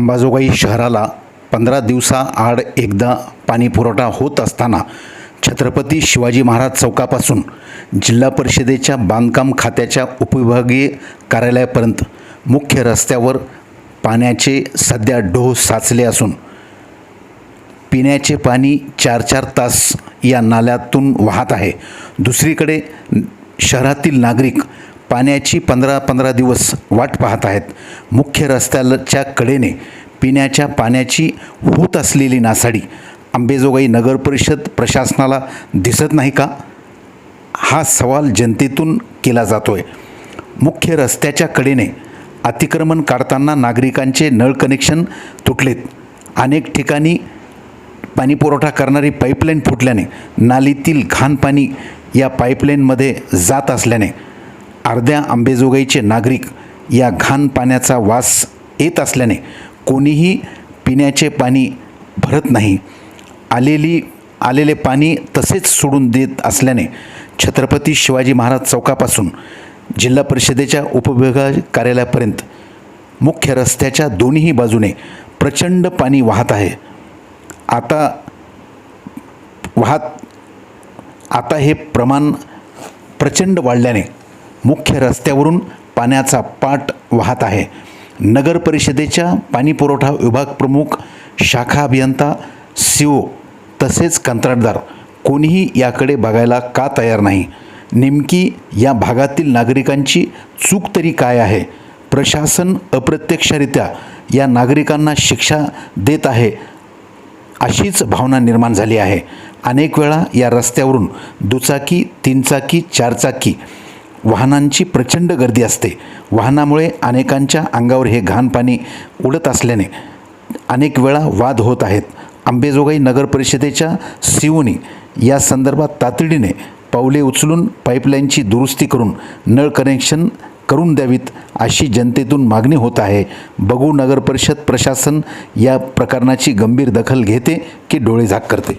अंबाजोगाई शहराला पंधरा दिवसाआड एकदा पाणी पुरवठा होत असताना छत्रपती शिवाजी महाराज चौकापासून जिल्हा परिषदेच्या बांधकाम खात्याच्या उपविभागीय कार्यालयापर्यंत मुख्य रस्त्यावर पाण्याचे सध्या ढोह साचले असून पिण्याचे पाणी चार चार तास या नाल्यातून वाहत आहे. दुसरीकडे शहरातील नागरिक पाण्याची पंधरा पंधरा दिवस वाट पाहत आहेत. मुख्य रस्त्याच्या कडेने पिण्याच्या पाण्याची होत असलेली नासाडी अंबेजोगाई नगर परिषद प्रशासनाला दिसत नाही का? हा सवाल जनतेतून केला जातो आहे मुख्य रस्त्याच्या कडेने अतिक्रमण काढताना नागरिकांचे नळ कनेक्शन तुटलेत. अनेक ठिकाणी पाणी पुरवठा करणारी पाईपलाईन फुटल्याने नालीतील घाण पाणी या पाईपलाईनमध्ये जात असल्याने अर्ध्या आंबेजोगाईचे नागरिक या घाण पाण्याचा वास येत असल्याने कोणीही पिण्याचे पाणी भरत नाही. आलेली आलेले पाणी तसेच सोडून देत असल्याने छत्रपती शिवाजी महाराज चौकापासून जिल्हा परिषदेच्या उपविभाग कार्यालयापर्यंत मुख्य रस्त्याच्या दोन्ही बाजूने प्रचंड पाणी वाहत आहे. आता वाहत आता हे प्रमाण प्रचंड वाढल्याने मुख्य रस्त्यावरून पाण्याचा पाट वाहत आहे. नगर परिषदेच्या पाणी पुरवठा विभाग प्रमुख शाखा अभियंता सीओ तसेच कंत्राटदार कोणीही याकडे बघायला का तयार नाही? नेमकी या भागातील नागरिकांची चूक तरी काय आहे? प्रशासन अप्रत्यक्षरित्या या नागरिकांना शिक्षा देत आहे अशीच भावना निर्माण झाली आहे. अनेक वेळा या रस्त्यावरून दुचाकी तीनचाकी चारचाकी वाहनांची प्रचंड गर्दी असते. वाहनामुळे अनेकांच्या अंगावर हे घाण पाणी उडत असल्याने अनेक वेळा वाद होत आहेत. आंबेजोगाई नगर परिषदेच्या सीओनी या संदर्भात तातडीने पावले उचलून पाईपलाईनची दुरुस्ती करून नळ कनेक्शन करून द्यावीत अशी जनतेतून मागणी होत आहे. बघू नगर परिषद प्रशासन या प्रकरणाची गंभीर दखल घेते की डोळे झाक करते?